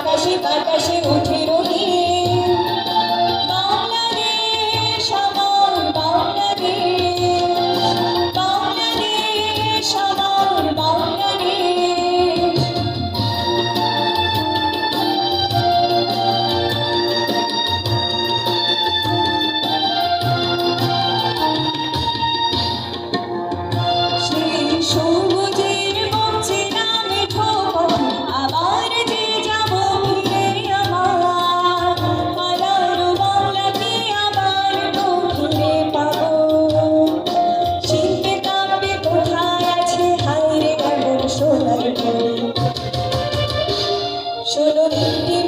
আকাশে বাতাসে উঠে good.